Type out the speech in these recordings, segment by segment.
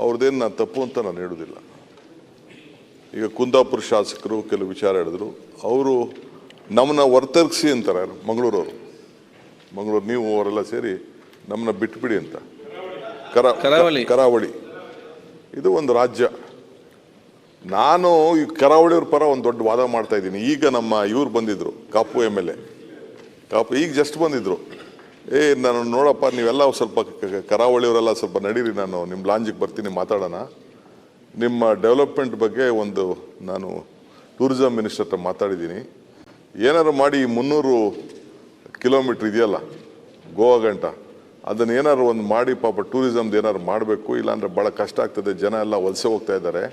ಅವ್ರದ್ದೇನು ನಾನು ತಪ್ಪು ಅಂತ ನಾನು ಹೇಳೋದಿಲ್ಲ. ಈಗ ಕುಂದಾಪುರ ಶಾಸಕರು ಕೆಲವು ವಿಚಾರ ಹೇಳಿದ್ರು. ಅವರು ನಮ್ಮನ್ನ ವರ್ತರ್ಗಿಸಿ ಅಂತಾರೆ ಮಂಗಳೂರವರು. ಮಂಗಳೂರು ನೀವು ಅವರೆಲ್ಲ ಸೇರಿ ನಮ್ಮನ್ನ ಬಿಟ್ಬಿಡಿ ಅಂತ. ಕರ ಕರಾವಳಿ. ಕರಾವಳಿ. ಇದು ಒಂದು ರಾಜ್ಯ. ನಾನು ಈ ಕರಾವಳಿಯವ್ರ ಪರ ಒಂದು ದೊಡ್ಡ ವಾದ ಮಾಡ್ತಾ ಇದ್ದೀನಿ. ಈಗ ನಮ್ಮ ಇವ್ರು ಬಂದಿದ್ರು Kapu M L A. Kapu ಈಗ ಜಸ್ಟ್ ಬಂದಿದ್ರು. ಏ, ನಾನು ನೋಡಪ್ಪ, ನೀವೆಲ್ಲ ಸ್ವಲ್ಪ ಕರಾವಳಿಯವರೆಲ್ಲ ಸ್ವಲ್ಪ ನಡೀರಿ, ನಾನು ನಿಮ್ಮ ಲಾಂಜಿಗೆ ಬರ್ತೀನಿ, ಮಾತಾಡೋಣ. ನಿಮ್ಮ ಡೆವಲಪ್ಮೆಂಟ್ ಬಗ್ಗೆ ಒಂದು ನಾನು ಟೂರಿಸಂ ಮಿನಿಸ್ಟರ್ ಹತ್ರ ಮಾತಾಡಿದ್ದೀನಿ. ಏನಾದ್ರು ಮಾಡಿ ಮುನ್ನೂರು ಕಿಲೋಮೀಟ್ರ್ ಇದೆಯಲ್ಲ, ಗೋವಾ ಗಂಟ, ಅದನ್ನ ಏನಾದ್ರು ಒಂದು ಮಾಡಿ, ಪಾಪ ಟೂರಿಸಮ್ದು ಏನಾದ್ರು ಮಾಡಬೇಕು, ಇಲ್ಲಾಂದ್ರೆ ಭಾಳ ಕಷ್ಟ ಆಗ್ತದೆ, ಜನ ಎಲ್ಲ ವಲಸೆ ಹೋಗ್ತಾ ಇದ್ದಾರೆ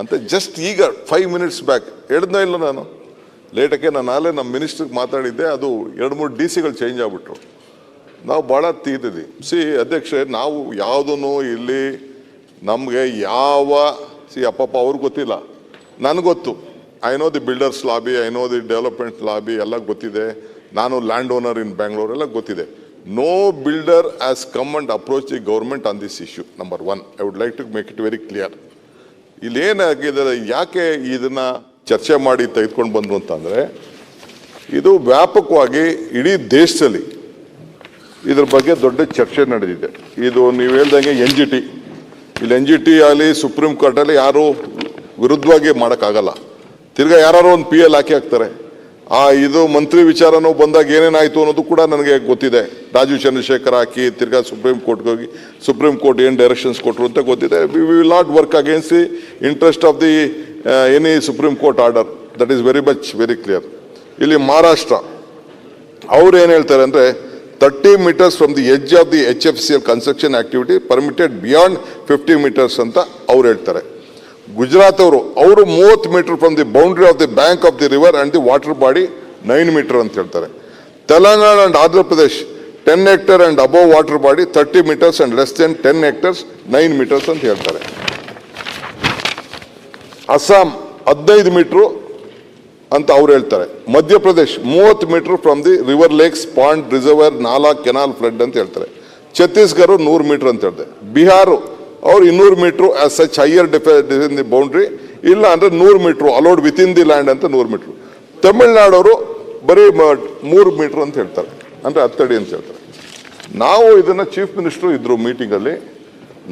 ಅಂತ ಜಸ್ಟ್ ಈಗ ಫೈವ್ ಮಿನಿಟ್ಸ್ ಬ್ಯಾಕ್ ಹೇಳಿದ್ನೋ ಇಲ್ಲ ನಾನು? ಲೇಟಕ್ಕೆ ನಾನು ನಾಳೆ ನಮ್ಮ ಮಿನಿಸ್ಟ್ರಿಗೆ ಮಾತಾಡಿದ್ದೆ, ಅದು ಎರಡು ಮೂರು ಡಿ ಸಿಗಳು ಚೇಂಜ್ ಆಗ್ಬಿಟ್ರು. ನಾವು ಭಾಳ ತೀದಿದ್ವಿ ಸಿ ಅಧ್ಯಕ್ಷೆ ನಾವು ಯಾವುದೂ ಇಲ್ಲಿ ನಮಗೆ ಯಾವ, ಸಿ, ಅಪ್ಪಪ್ಪ ಅವ್ರಿಗೆ ಗೊತ್ತಿಲ್ಲ. ನನಗೆ ಗೊತ್ತು. I know the builders lobby I know the development lobby ಎಲ್ಲ ಗೊತ್ತಿದೆ. ನಾನು ಲ್ಯಾಂಡ್ ಓನರ್ ಇನ್ ಬ್ಯಾಂಗ್ಳೂರ್ ಎಲ್ಲ ಗೊತ್ತಿದೆ. No builder has come and approach the government on this issue number one I would like to make it very clear ಇಲ್ಲೇನಾಗಿದೆ ಯಾಕೆ ಇದನ್ನು ಚರ್ಚೆ ಮಾಡಿ ತೆಗೆದುಕೊಂಡು ಬಂದರು ಅಂತಂದರೆ, ಇದು ವ್ಯಾಪಕವಾಗಿ ಇಡೀ ದೇಶದಲ್ಲಿ ಇದ್ರ ಬಗ್ಗೆ ದೊಡ್ಡ ಚರ್ಚೆ ನಡೆದಿದೆ. ಇದು ನೀವು ಹೇಳ್ದಂಗೆ ಎನ್ ಜಿ ಟಿ. ಇಲ್ಲಿ ಎನ್ ಜಿ ಟಿ ಆಗಲಿ, ಸುಪ್ರೀಂ ಕೋರ್ಟಲ್ಲಿ ಯಾರು ವಿರುದ್ಧವಾಗಿ ಮಾಡೋಕ್ಕಾಗಲ್ಲ. ತಿರ್ಗಾ ಯಾರು ಒಂದು ಪಿ ಎಲ್ ಹಾಕಿ ಹಾಕ್ತಾರೆ. ಆ, ಇದು ಮಂತ್ರಿ ವಿಚಾರನೂ ಬಂದಾಗ ಏನೇನಾಯಿತು ಅನ್ನೋದು ಕೂಡ ನನಗೆ ಗೊತ್ತಿದೆ. ರಾಜೀವ್ ಚಂದ್ರಶೇಖರ್ ಹಾಕಿ, ತಿರ್ಗಾ ಸುಪ್ರೀಂ ಕೋರ್ಟ್ಗೆ ಹೋಗಿ, ಸುಪ್ರೀಂ ಕೋರ್ಟ್ ಏನು ಡೈರೆಕ್ಷನ್ಸ್ ಕೊಟ್ಟರು ಅಂತ ಗೊತ್ತಿದೆ. We will not work against the interest of the any supreme court order that is very much very clear ಇಲ್ಲಿ ಮಹಾರಾಷ್ಟ್ರ, ಅವ್ರು ಏನು ಹೇಳ್ತಾರೆ ಅಂದ್ರೆ thirty metres from the edge of the H F C L construction activity permitted beyond fifty metres ಅಂತ ಅವ್ರು ಹೇಳ್ತಾರೆ. ಗುಜರಾತ್ ಅವರು ಅವರು ಮೂವತ್ತು metre from the boundary of the bank of the river and the water body nine metre ಅಂತ ಹೇಳ್ತಾರೆ. Telangana and Andhra Pradesh ten hectare and above water body thirty metres and less than ten hectares nine metres ಅಂತ ಹೇಳ್ತಾರೆ. ಅಸ್ಸಾಂ, ಹದಿನೈದು metre ಅಂತ ಅವ್ರು ಹೇಳ್ತಾರೆ. ಮಧ್ಯಪ್ರದೇಶ್, ಮೂವತ್ತು metre from the river lakes pond reservoir ನಾಲಾ ಕೆನಾಲ್ ಫ್ಲಡ್ ಅಂತ ಹೇಳ್ತಾರೆ. ಛತ್ತೀಸ್ಗಢ ನೂರು ಮೀಟರ್ ಅಂತ ಹೇಳ್ತಾರೆ. ಬಿಹಾರು ಅವ್ರು ಇನ್ನೂರು metre as such higher define the boundary ಇಲ್ಲ ಅಂದರೆ ನೂರು metre allowed with in the land ಅಂತ ನೂರು ಮೀಟ್ರು ತಮಿಳ್ನಾಡವರು ಬರೀ ಮೂರು ಮೀಟ್ರ್ ಅಂತ ಹೇಳ್ತಾರೆ. ಅಂದರೆ ಹತ್ತಡಿ ಅಂತ ಹೇಳ್ತಾರೆ. ನಾವು ಇದನ್ನು ಚೀಫ್ ಮಿನಿಸ್ಟರ್ ಇದ್ರು ಮೀಟಿಂಗಲ್ಲಿ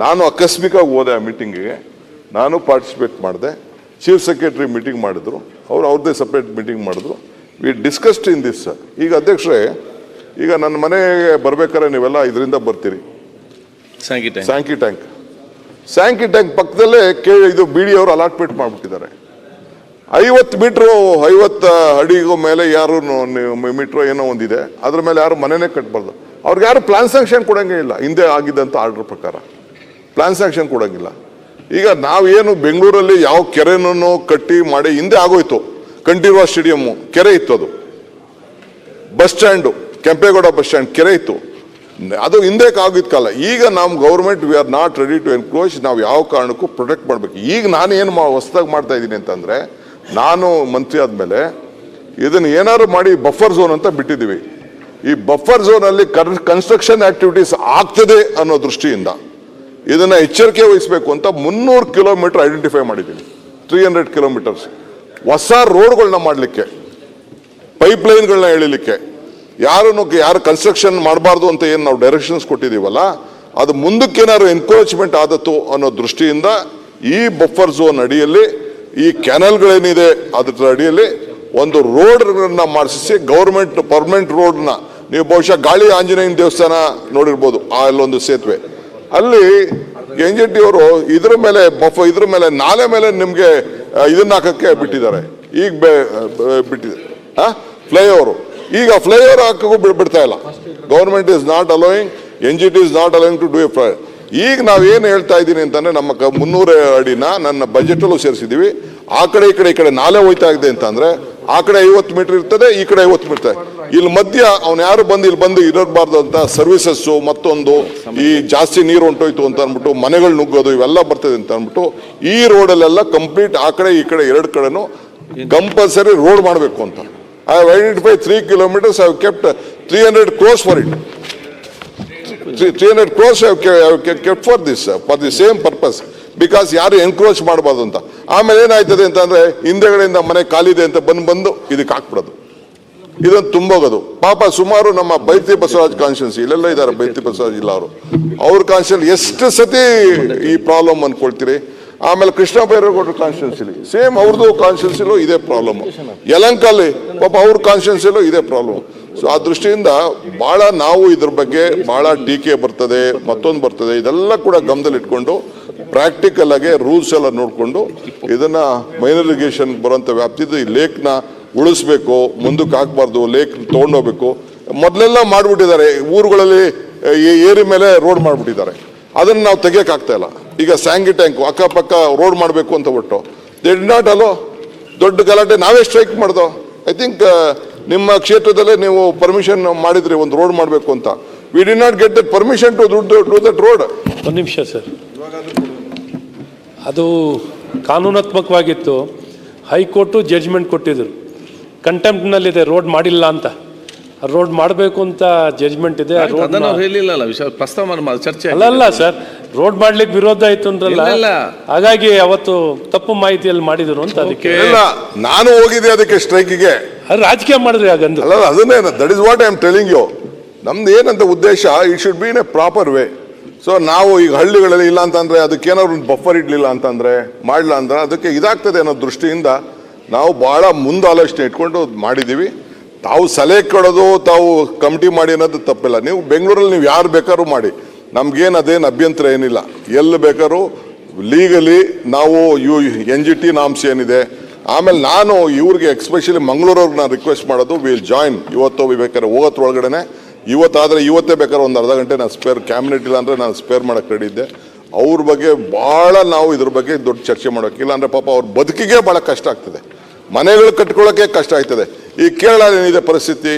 ನಾನು ಆಕಸ್ಮಿಕವಾಗಿ ಹೋದೆ ಆ ಮೀಟಿಂಗಿಗೆ ನಾನು ಪಾರ್ಟಿಸಿಪೇಟ್ ಮಾಡಿದೆ. ಚೀಫ್ ಸೆಕ್ರೆಟರಿ ಮೀಟಿಂಗ್ ಮಾಡಿದ್ರು ಅವರು ಅವ್ರದ್ದೇ ಸಪ್ರೇಟ್ ಮೀಟಿಂಗ್ ಮಾಡಿದ್ರು. ವಿ ಡಿಸ್ಕಸ್ಡ್ ಇನ್ ದಿಸ್ ಈಗ ಅಧ್ಯಕ್ಷರೇ ಈಗ ನನ್ನ ಮನೆಗೆ ಬರ್ಬೇಕಾದ್ರೆ ನೀವೆಲ್ಲ ಇದರಿಂದ ಬರ್ತೀರಿ. ಸ್ಯಾಂಕಿ ಟ್ಯಾಂಕ್ ಸ್ಯಾಂಕಿ ಟ್ಯಾಂಕ್ ಪಕ್ಕದಲ್ಲೇ ಕೇ ಇದು ಬಿ ಡಿ ಅವರು ಅಲಾಟ್ಮೆಂಟ್ ಮಾಡಿಬಿಟ್ಟಿದ್ದಾರೆ. ಐವತ್ತು ಮೀಟ್ರು ಐವತ್ತು ಅಡಿಗೂ ಮೇಲೆ ಯಾರು ಮೀಟ್ರು ಏನೋ ಒಂದಿದೆ ಅದ್ರ ಮೇಲೆ ಯಾರು ಮನೆನೇ ಕಟ್ಬಾರ್ದು. ಅವ್ರಿಗೆ ಯಾರು ಪ್ಲಾನ್ ಸ್ಯಾಂಕ್ಷನ್ ಕೊಡೋಂಗೇ ಇಲ್ಲ. ಹಿಂದೆ ಆಗಿದ್ದಂಥ ಆರ್ಡರ್ ಪ್ರಕಾರ. ಪ್ಲಾನ್ ಸ್ಯಾಂಕ್ಷನ್ ಕೊಡಂಗಿಲ್ಲ. ಈಗ ನಾವೇನು ಬೆಂಗಳೂರಲ್ಲಿ ಯಾವ ಕೆರೆನೂ ಕಟ್ಟಿ ಮಾಡಿ ಹಿಂದೆ ಆಗೋಯ್ತು. ಕಂಠೀರವ ಸ್ಟೇಡಿಯಮ್ಮು, ಕೆರೆ ಇತ್ತು ಅದು. Bus stand, Kempegowda bus stand, ಕೆರೆ ಇತ್ತು. ಅದು ಹಿಂದೆ ಆಗಿದ್ದ ಕಾಲ ಈಗ ನಮ್ಮ government we are not ready to encroach ನಾವು ಯಾವ ಕಾರಣಕ್ಕೂ ಪ್ರೊಟೆಕ್ಟ್ ಮಾಡಬೇಕು. ಈಗ ನಾನು ಏನು ಮಾ, ಹೊಸ್ದಾಗಿ ಮಾಡ್ತಾ ಇದ್ದೀನಿ ಅಂತಂದರೆ, ನಾನು ಮಂತ್ರಿ ಆದಮೇಲೆ ಇದನ್ನು ಏನಾದ್ರು ಮಾಡಿ ಬಫರ್ ಝೋನ್ ಅಂತ ಬಿಟ್ಟಿದ್ದೀವಿ. ಈ ಬಫರ್ ಝೋನಲ್ಲಿ ಕನ್ಸ್ಟ್ರಕ್ಷನ್ ಆಕ್ಟಿವಿಟೀಸ್ ಆಗ್ತದೆ ಅನ್ನೋ ದೃಷ್ಟಿಯಿಂದ ಇದನ್ನ ಎಚ್ಚರಿಕೆ ವಹಿಸಬೇಕು ಅಂತ ಮುನ್ನೂರು ಕಿಲೋಮೀಟರ್ ಐಡೆಂಟಿಫೈ ಮಾಡಿದ್ದೀನಿ. ತ್ರೀ ಹಂಡ್ರೆಡ್ ಕಿಲೋಮೀಟರ್ಸ್ ಹೊಸ ರೋಡ್ಗಳನ್ನ ಮಾಡಲಿಕ್ಕೆ ಪೈಪ್ ಲೈನ್ಗಳನ್ನ ಎಳಿಲಿಕ್ಕೆ. ಯಾರನ್ನು ಯಾರು ಕನ್ಸ್ಟ್ರಕ್ಷನ್ ಮಾಡಬಾರ್ದು ಅಂತ ಏನು ನಾವು ಡೈರೆಕ್ಷನ್ಸ್ ಕೊಟ್ಟಿದ್ದೀವಲ್ಲ, ಅದು ಮುಂದಕ್ಕೆ ಏನಾದ್ರು ಎನ್ಕರೇಜ್ಮೆಂಟ್ ಆದತ್ತು ಅನ್ನೋ ದೃಷ್ಟಿಯಿಂದ ಈ ಬಫರ್ ಝೋನ್ ಅಡಿಯಲ್ಲಿ, ಈ ಕ್ಯಾನಲ್ಗಳೇನಿದೆ ಅದರ ಅಡಿಯಲ್ಲಿ ಒಂದು ರೋಡ್ನ ಮಾಡಿಸಿ ಗೌರ್ಮೆಂಟ್ ಪರ್ಮನೆಂಟ್ ರೋಡ್ನ ನೀವು ಬಹುಶಃ ಗಾಳಿ ಆಂಜನೇಯನ ದೇವಸ್ಥಾನ ನೋಡಿರ್ಬೋದು, ಆ ಅಲ್ಲೊಂದು ಸೇತುವೆ. ಅಲ್ಲಿ ಎನ್ ಜಿ ಟಿ ಅವರು ಇದ್ರ ಮೇಲೆ ಬಫ ಇದ್ರ ಮೇಲೆ ನಾಲೆ ಮೇಲೆ ನಿಮಗೆ ಇದನ್ನ ಹಾಕಕ್ಕೆ ಬಿಟ್ಟಿದ್ದಾರೆ. ಈಗ ಬಿಟ್ಟಿದೆ. ಹಾ ಫ್ಲೈಓವರ್. ಈಗ ಫ್ಲೈಓವರ್ ಹಾಕಕ್ಕೂ ಬಿಡ್- ಬಿಡ್ತಾ ಇಲ್ಲ. Government is not allowing, N G T is not allowing to do a fly ಈಗ ನಾವೇನು ಹೇಳ್ತಾ ಇದ್ದೀನಿ ಅಂತಂದ್ರೆ ನಮ್ಮ ಕ ಮುನ್ನೂರ ಅಡಿನ ನನ್ನ ಬಜೆಟಲ್ಲೂ ಸೇರಿಸಿದ್ದೀವಿ. ಆ ಕಡೆ ಈ ಕಡೆ ಈ ಕಡೆ ನಾಲೆ ಹೋಯ್ತಾ ಇದೆ ಅಂತಂದ್ರೆ ಆ ಕಡೆ ಐವತ್ತು ಮೀಟರ್ ಇರ್ತದೆ, ಈ ಕಡೆ ಐವತ್ತು ಮೀಟರ್ ಇಲ್ಲಿ ಮಧ್ಯ ಅವ್ನು ಯಾರು ಬಂದು ಇಲ್ಲಿ ಬಂದು ಇರಬಾರ್ದು ಅಂತ ಸರ್ವಿಸಸ್ಸು ಮತ್ತೊಂದು, ಈ ಜಾಸ್ತಿ ನೀರು ಹೊಂಟೋಯ್ತು ಅಂತ ಅಂದ್ಬಿಟ್ಟು, ಮನೆಗಳು ನುಗ್ಗೋದು ಇವೆಲ್ಲ ಬರ್ತದೆ ಅಂತ ಅಂದ್ಬಿಟ್ಟು, ಈ ರೋಡಲ್ಲೆಲ್ಲ ಕಂಪ್ಲೀಟ್ ಆ ಕಡೆ ಈ ಕಡೆ ಎರಡು ಕಡೆನೂ ಕಂಪಲ್ಸರಿ ರೋಡ್ ಮಾಡಬೇಕು ಅಂತ. I have identify three kilometres I kept three hundred crores for it three hundred crores kept for this for the same purpose because ಯಾರು ಎನ್ಕ್ರೋಚ್ ಮಾಡಬಾರ್ದು ಅಂತ. ಆಮೇಲೆ ಏನಾಯ್ತದೆ ಅಂತಂದ್ರೆ ಹಿಂದೆಗಡೆಯಿಂದ ಮನೆ ಖಾಲಿದೆ ಅಂತ ಬಂದು ಬಂದು ಇದಕ್ಕೆ ಹಾಕ್ಬಿಡೋದು. ಇದನ್ನು ತುಂಬೋಗೋದು. ಪಾಪ ಸುಮಾರು ನಮ್ಮ ಬೈತಿ ಬಸವರಾಜ್ ಕಾನ್ಸ್ಟಿಟ್ಯೂನ್ಸಿ ಇಲ್ಲೆಲ್ಲ ಇದ್ದಾರೆ ಬೈತಿ ಬಸವರಾಜ್ ಇಲ್ಲ ಅವರು. ಅವ್ರ ಕಾನ್ಸ್ಟಿಟ್ಯೂನ್ಸಿ ಎಷ್ಟು ಸತಿ ಈ ಪ್ರಾಬ್ಲಮ್ ಅಂದ್ಕೊಳ್ತೀರಿ ಆಮೇಲೆ ಕೃಷ್ಣ ಬೈರೇಗೌಡರ ಕಾನ್ಸ್ಟಿಟ್ಯೂನ್ಸಿಲಿ ಸೇಮ್ ಅವ್ರದ್ದು ಕಾನ್ಸ್ಟಿಟ್ಯೂನ್ಸಿಲೂ ಇದೇ ಪ್ರಾಬ್ಲಮ್ ಯಲಂಕಲ್ಲಿ ಪಾಪ ಅವ್ರ ಕಾನ್ಸ್ಟಿಟ್ಯೂನ್ಸಿಲೂ ಇದೇ ಪ್ರಾಬ್ಲಮ್ ಸೊ ಆ ದೃಷ್ಟಿಯಿಂದ ಭಾಳ ನಾವು ಇದ್ರ ಬಗ್ಗೆ ಭಾಳ ಟೀಕೆ ಬರ್ತದೆ, ಮತ್ತೊಂದು ಬರ್ತದೆ, ಇದೆಲ್ಲ ಕೂಡ ಗಮನದಲ್ಲಿ ಇಟ್ಕೊಂಡು ಪ್ರಾಕ್ಟಿಕಲ್ ಆಗಿ ರೂಲ್ಸ್ ಎಲ್ಲ ನೋಡಿಕೊಂಡು ಇದನ್ನ ಮೈನರಿಗೇಷನ್ ಬರುವಂತ ವ್ಯಾಪ್ತಿದ್ದು ಈ ಲೇಕ್ನ ಉಳಿಸ್ಬೇಕು ಮುಂದಕ್ಕೆ ಹಾಕ್ಬಾರ್ದು ಲೇಕ್ ತೊಗೊಂಡೋಗ್ಬೇಕು ಮೊದಲೆಲ್ಲ ಮಾಡ್ಬಿಟ್ಟಿದ್ದಾರೆ. ಊರುಗಳಲ್ಲಿ ಏರಿ ಮೇಲೆ ರೋಡ್ ಮಾಡ್ಬಿಟ್ಟಿದ್ದಾರೆ. ಅದನ್ನ ನಾವು ತೆಗಿಯಕ್ ಆಗ್ತಾ ಇಲ್ಲ. ಈಗ ಸ್ಯಾಂಗಿ ಟ್ಯಾಂಕ್ ಅಕ್ಕಪಕ್ಕ ರೋಡ್ ಮಾಡಬೇಕು ಅಂತ ಬಿಟ್ಟು ದೇ ಡಿ ನಾಟ್ ಅಲೋ ದೊಡ್ಡ ಗಲಾಟೆ. ನಾವೇ ಸ್ಟ್ರೈಕ್ ಮಾಡ್ದೋ? ಐ ಥಿಂಕ್ ನಿಮ್ಮ ಕ್ಷೇತ್ರದಲ್ಲೇ ನೀವು ಪರ್ಮಿಷನ್ ಮಾಡಿದ್ರಿ ಒಂದು ರೋಡ್ ಮಾಡಬೇಕು ಅಂತ. We did not get the permission to do that road ಒಂದು ನಿಮಿಷ ಸರ್ ಅದು ಕಾನೂನಾತ್ಮಕವಾಗಿತ್ತು. ಹೈಕೋರ್ಟು ಜಡ್ಜ್ಮೆಂಟ್ ಕೊಟ್ಟಿದ್ರು. ಕಂಟೆಂಪ್ಟ್ನಲ್ಲಿದೆ ರೋಡ್ ಮಾಡಿಲ್ಲ ಅಂತ. ರೋಡ್ ಮಾಡಬೇಕು ಅಂತ ಜಡ್ಜ್ಮೆಂಟ್ ಇದೆ ಚರ್ಚೆ ಅಲ್ಲ ಅಲ್ಲ ಸರ್ ರೋಡ್ ಮಾಡ್ಲಿಕ್ಕೆ ವಿರೋಧ ಆಯ್ತು ಅಂದ್ರಲ್ಲ. ಹಾಗಾಗಿ ಅವತ್ತು ತಪ್ಪು ಮಾಹಿತಿಯಲ್ಲಿ ಮಾಡಿದ್ರು ಅಂತ ಅದಕ್ಕೆ. ಇಲ್ಲ ನಾನು ಹೋಗಿದ್ದೆ ಅದಕ್ಕೆ ಸ್ಟ್ರೈಕಿಗೆ. ಅದು ರಾಜಕೀಯ ಮಾಡಿದ್ರೆ ಹಾಗಂದ್ರೆ. ಅಲ್ಲ ಅದನ್ನೇ that is what I am telling you ನಮ್ದು ಏನಂತ ಉದ್ದೇಶ it should be in a proper way so ನಾವು ಈಗ ಹಳ್ಳಿಗಳಲ್ಲಿ ಇಲ್ಲ ಅಂತಂದ್ರೆ ಅದಕ್ಕೆ ಏನಾದ್ರು ಒಂದು ಬಫರ್ ಇಡ್ಲಿಲ್ಲ ಅಂತಂದ್ರೆ, ಮಾಡಲಿಲ್ಲ ಅಂದ್ರೆ ಅದಕ್ಕೆ ಇದಾಗ್ತದೆ ಅನ್ನೋ ದೃಷ್ಟಿಯಿಂದ ನಾವು ಬಹಳ ಮುಂದೆ ಆಲೋಚನೆ ಇಟ್ಕೊಂಡು ಮಾಡಿದ್ದೀವಿ ತಾವು ಸಲಹೆ ಕೊಡೋದು, ತಾವು ಕಮಿಟಿ ಮಾಡಿ ಅನ್ನೋದು ತಪ್ಪಿಲ್ಲ. ನೀವು ಬೆಂಗಳೂರಲ್ಲಿ ನೀವು ಯಾರು ಬೇಕಾದ್ರೂ ಮಾಡಿ. ನಮ್ಗೇನು ಅದೇನು ಅಭ್ಯಂತರ ಏನಿಲ್ಲ. ಎಲ್ಲಿ ಬೇಕಾದ್ರೂ ಲೀಗಲಿ ನಾವು you, N G T norms ಏನಿದೆ. ಆಮೇಲೆ ನಾನು ಇವ್ರಿಗೆ ಎಕ್ಸ್ಪೆಷಲಿ ಮಂಗಳೂರವ್ರಿಗೆ ನಾನು ರಿಕ್ವೆಸ್ಟ್ ಮಾಡೋದು ವಿಲ್ ಜಾಯಿನ್ ಇವತ್ತು ಬೇಕಾದ್ರೆ ಹೋಗೋದ್ರೊಳಗಡೆ ಇವತ್ತಾದ್ರೆ ಇವತ್ತೇ ಬೇಕಾದ್ರೆ ಒಂದು ಅರ್ಧ ಗಂಟೆ ನಾನು ಸ್ಪೇರ್ ಕ್ಯಾಬಿನೆಟ್ ಇಲ್ಲ ಅಂದರೆ ನಾನು ಸ್ಪೇರ್ ಮಾಡೋಕ್ಕೆ ರೆಡಿ ಇದ್ದೆ. ಅವ್ರ ಬಗ್ಗೆ ಭಾಳ ನಾವು ಇದ್ರ ಬಗ್ಗೆ ದೊಡ್ಡ ಚರ್ಚೆ ಮಾಡೋಕ್ಕಿಲ್ಲ ಅಂದರೆ ಪಾಪ ಅವ್ರ ಬದುಕಿಗೆ ಭಾಳ ಕಷ್ಟ ಆಗ್ತದೆ. ಮನೆಗಳು ಕಟ್ಕೊಳ್ಳೋಕೆ ಕಷ್ಟ ಆಗ್ತದೆ. ಈ ಕೇರಳ ಏನಿದೆ ಪರಿಸ್ಥಿತಿ?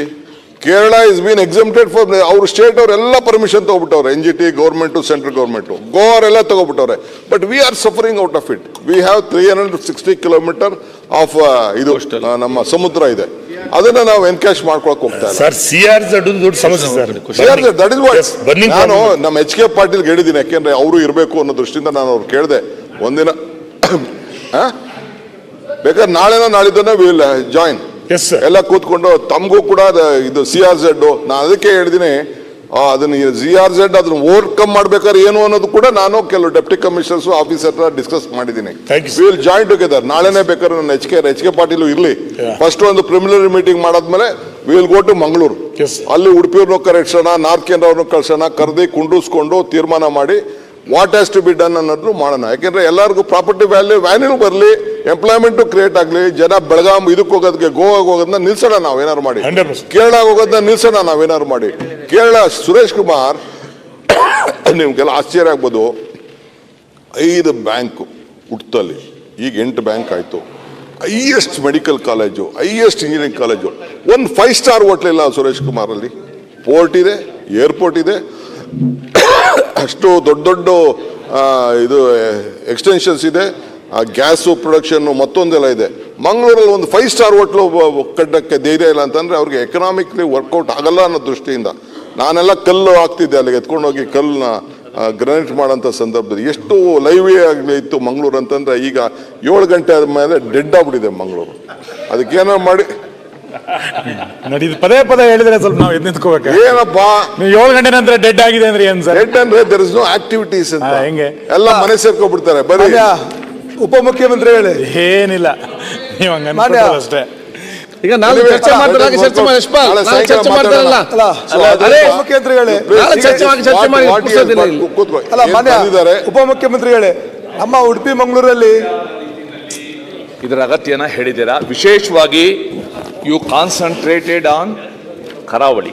Kerala is been exempted for ಅವ್ರ ಸ್ಟೇಟ್ ಅವರೆಲ್ಲ permission ತೊಗೊಬಿಟ್ಟವ್ರೆ. N G T government central government ಗೋವರೆಲ್ಲ ತೊಗೊಬಿಟ್ಟವ್ರೆ. But we are suffering out of it we have three hundred sixty kilometre of ಇದು ನಮ್ಮ ಸಮುದ್ರ ಇದೆ. ಅದನ್ನ ನಾವು ಎನ್ಕ್ಯಾಶ್ ಮಾಡ್ಕೊಳಕ್ ಹೋಗ್ತಾ ಇಲ್ಲ. ಸರ್ ಸಿ ಆರ್ ದೊಡ್ಡ ದೊಡ್ಡ ಸಮಸ್ಯೆ ಸರ್ ದಟ್ ಇಸ್ ವಾಟ್ ನಾನು ನಮ್ಮ ಎಚ್ ಕೆ ಪಾಟೀಲ್ಗೆ ಹೇಳಿದ್ದೀನಿ ಯಾಕೆಂದ್ರೆ ಅವರು ಇರಬೇಕು ಅನ್ನೋ ದೃಷ್ಟಿಯಿಂದ ನಾನು ಅವ್ರು ಕೇಳಿದೆ. ಒಂದಿನ ಆ? ಬೇಕಾದ್ರೆ ನಾಳೆನೋ ನಾಳಿದ್ದನ್ನ ವಿಲ್ ಜಾಯಿನ್ sir. ಎಲ್ಲ ಕೂತ್ಕೊಂಡು ತಮಗೂ ಕೂಡ ಇದು ಸಿ ಆರ್ ಝೆಡ್ ನಾನು ಅದಕ್ಕೆ ಹೇಳಿದ್ದೀನಿ ಅದನ್ನ ಜಿ ಆರ್ ಜೆಡ್ ಅದನ್ನು ಓವರ್ಕಮ್ ಮಾಡ್ಬೇಕಾದ್ರೆ ಏನು ಅನ್ನೋದು ಕೂಡ ನಾನು ಕೆಲವು ಡೆಪ್ಟಿ ಕಮಿಷನರ್ಸ್ ಆಫೀಸರ್ ಹತ್ರ ಡಿಸ್ಕಸ್ ಮಾಡಿದ್ದೀನಿ. ವಿಲ್ ಜಾಯಿನ್ ಟುಗೆದರ್ ನಾಳೆನೇ ಬೇಕಾದ್ರೆ ನನ್ನ H K H K Patil ಇರ್ಲಿ. ಫಸ್ಟ್ ಒಂದು ಪ್ರಿಮಿನರಿ ಮೀಟಿಂಗ್ ಮಾಡಾದ್ಮೇಲೆ ವಿಲ್ ಗೋ ಟು ಮಂಗಳೂರು. ಅಲ್ಲಿ ಉಡುಪಿಯವ್ರನ್ನೂ ಕರೆಸೋಣ ನಾರ್ತ್ ಕೇಂದ್ರವ್ರನ್ನೂ ಕಳ್ಸೋಣ ಕರೆದಿ ಕುಂಡೂಸ್ಕೊಂಡು ತೀರ್ಮಾನ ಮಾಡಿ what has to be done ಅನ್ನೋದು ಮಾಡೋಣ. ಯಾಕೆಂದ್ರೆ ಎಲ್ಲರಿಗೂ ಪ್ರಾಪರ್ಟಿ ವ್ಯಾಲ್ಯೂ ವ್ಯಾಲ್ಯೂ ಬರಲಿ ಎಂಪ್ಲಾಯ್ಮೆಂಟ್ ಕ್ರಿಯೇಟ್ ಆಗಲಿ ಜನ ಬೆಳಗಾಂ ಇದಕ್ಕೆ ಹೋಗೋದಕ್ಕೆ ಗೋವಾಗ ಹೋಗೋದನ್ನ ನಿಲ್ಸೋಣ ನಾವು ಏನಾರು ಮಾಡಿ. 100%. ಕೇರಳ ಹೋಗೋದನ್ನ ನಿಲ್ಸೋಣ ನಾವೇನಾರು ಮಾಡಿ. ಕೇರಳ ಸುರೇಶ್ ಕುಮಾರ್ ನಿಮ್ಗೆಲ್ಲ ಆಶ್ಚರ್ಯ ಆಗ್ಬೋದು. ಐದು ಬ್ಯಾಂಕ್ ಹುಟ್ಟಲ್ಲಿ ಈಗ ಎಂಟು ಬ್ಯಾಂಕ್ ಆಯಿತು. Highest medical college highest engineering college. ಒಂದು ಫೈವ್ ಸ್ಟಾರ್ ಹೋಟ್ಲಿಲ್ಲ ಸುರೇಶ್ ಕುಮಾರಲ್ಲಿ. ಪೋರ್ಟ್ ಇದೆ ಏರ್ಪೋರ್ಟ್ ಇದೆ. ಅಷ್ಟು ದೊಡ್ಡ ದೊಡ್ಡ ಇದು ಎಕ್ಸ್ಟೆನ್ಷನ್ಸ್ ಇದೆ. ಆ, ಗ್ಯಾಸು ಪ್ರೊಡಕ್ಷನ್ನು ಮತ್ತೊಂದೆಲ್ಲ ಇದೆ. ಮಂಗಳೂರಲ್ಲಿ ಒಂದು ಫೈವ್ ಸ್ಟಾರ್ ಹೋಟ್ಲು ಕಟ್ಟಕ್ಕೆ ಧೈರ್ಯ ಇಲ್ಲ ಅಂತಂದರೆ ಅವ್ರಿಗೆ ಎಕನಾಮಿಕ್ಲಿ ವರ್ಕೌಟ್ ಆಗಲ್ಲ ಅನ್ನೋ ದೃಷ್ಟಿಯಿಂದ ನಾನೆಲ್ಲ ಕಲ್ಲು ಹಾಕ್ತಿದ್ದೆ ಅಲ್ಲಿಗೆ, ಎತ್ಕೊಂಡೋಗಿ ಕಲ್ಲನ್ನ ಗ್ರನೇಟ್ ಮಾಡೋಂಥ ಸಂದರ್ಭದಲ್ಲಿ. ಎಷ್ಟು ಲೈವೇ ಆಗಲಿ ಇತ್ತು ಮಂಗಳೂರು ಅಂತಂದರೆ ಈಗ ಏಳು ಗಂಟೆ ಆದ್ಮೇಲೆ ಡೆಡ್ ಆಗ್ಬಿಟ್ಟಿದೆ ಮಂಗಳೂರು. ಅದಕ್ಕೇನೋ ಮಾಡಿ ನಡೀದು ಪದೇ ಪದೇ ಹೇಳಿದ್ರೆ ಸ್ವಲ್ಪ ನಾವು ಎದ್ದು ನಿಂತ್ಕೋಬೇಕು. ಏನಪ್ಪ? ನೀವು ಏಳು ಗಂಟೆ ನಂತರ ಡೆಡ್ ಆಗಿದೆ ಅಂದ್ರೆ ಏನ್ ಸರ್? ಡೆಡ್ ಅಂದ್ರೆ ದರ್ ಇಸ್ ನೋ ಆಕ್ಟಿವಿಟೀಸ್ ಅಂತ. ಹಾ, ಹೆಂಗೆ? ಎಲ್ಲ ಮನೆ ಸೇರ್ಕೊಂಡ್ಬಿಡ್ತಾರೆ. ಬರೀ ಮಾನ್ಯ ಉಪಮುಖ್ಯಮಂತ್ರಿ ಹೇಳಿ. ಏನಿಲ್ಲ. ನೀವು ಹಂಗ ಮಾನ್ಯ. ಅಷ್ಟೇ. ಈಗ ನಾಳೆ Anyway, ಚರ್ಚೆ ಮಾಡ್ತಾರೆ ಅದನ್ನ ಚರ್ಚೆ ಮಾಡಿ ಯಶ್ಪಾಲ್. ನಾಳೆ ನಾಳೆ ಸಾಯಂಕಾಲ ಚರ್ಚೆ ಮಾಡ್ತಾರಲ್ಲ. ಅಲ್ಲ So, ಅದು- ಅದೇ ಉಪಮುಖ್ಯಮಂತ್ರಿ ಹೇಳಿ. ನಾಳೆ ಚರ್ಚೆ ಮಾಡಿ ಚರ್ಚೆ ಮಾಡಿ ಇಲ್ಲಿ. ಕೂತ್ಕೊ. ಅಲ್ಲ ಮಾನ್ಯ? ಉಪಮುಖ್ಯಮಂತ್ರಿ ಹೇಳಿ. ನಮ್ಮ ಉಡುಪಿ ಮಂಗಳೂರಲ್ಲಿ ಇದರ ಅಗತ್ಯನ ಹೇಳಿದ್ದೀರಾ? ವಿಶೇಷವಾಗಿ ಯು ಕಾನ್ಸಂಟ್ರೇಟೆಡ್ ಆನ್ ಕರಾವಳಿ.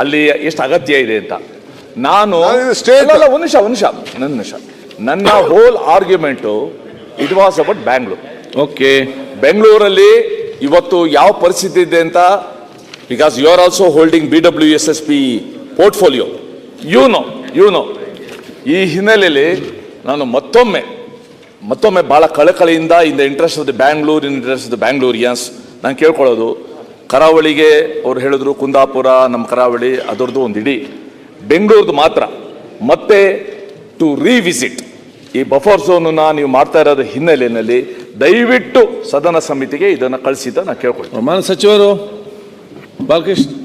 ಅಲ್ಲಿ ಎಷ್ಟು ಅಗತ್ಯ ಇದೆ ಅಂತ. ನಾನು ಒಂದು ನಿಮಿಷ ಒಂದು ನಿಮಿಷ ನನ್ನ ನಿಮಿಷ. ನನ್ನ whole argument it was about Bangalore okay ಬೆಂಗಳೂರಲ್ಲಿ ಇವತ್ತು ಯಾವ ಪರಿಸ್ಥಿತಿ ಇದೆ ಅಂತ? Because you are also holding B W S S P portfolio you know you know ಈ ಹಿನ್ನೆಲೆಯಲ್ಲಿ ನಾನು ಮತ್ತೊಮ್ಮೆ ಮತ್ತೊಮ್ಮೆ ಭಾಳ ಕಳಕಳಿಯಿಂದ in the interest of the Bangalore in interest of the Bangaloreans ನಾನು ಕೇಳ್ಕೊಳ್ಳೋದು, ಕರಾವಳಿಗೆ ಅವ್ರು ಹೇಳಿದ್ರು ಕುಂದಾಪುರ, ನಮ್ಮ ಕರಾವಳಿ, ಅದರದ್ದು ಒಂದು ಇಡೀ. ಬೆಂಗಳೂರದು ಮಾತ್ರ. ಮತ್ತೆ ಟು ರಿವಿಸಿಟ್ ಈ ಬಫರ್ ಝೋನನ್ನ ನೀವು ಮಾಡ್ತಾ ಇರೋದ ಹಿನ್ನೆಲೆಯಲ್ಲಿ ದಯವಿಟ್ಟು ಸದನ ಸಮಿತಿಗೆ ಇದನ್ನು ಕಳಿಸಿದ್ದ ನಾನು ಕೇಳ್ಕೊಳ್ತೀನಿ. ಮಾನ ಸಚಿವರು, ಬಾಲಕೃಷ್ಣ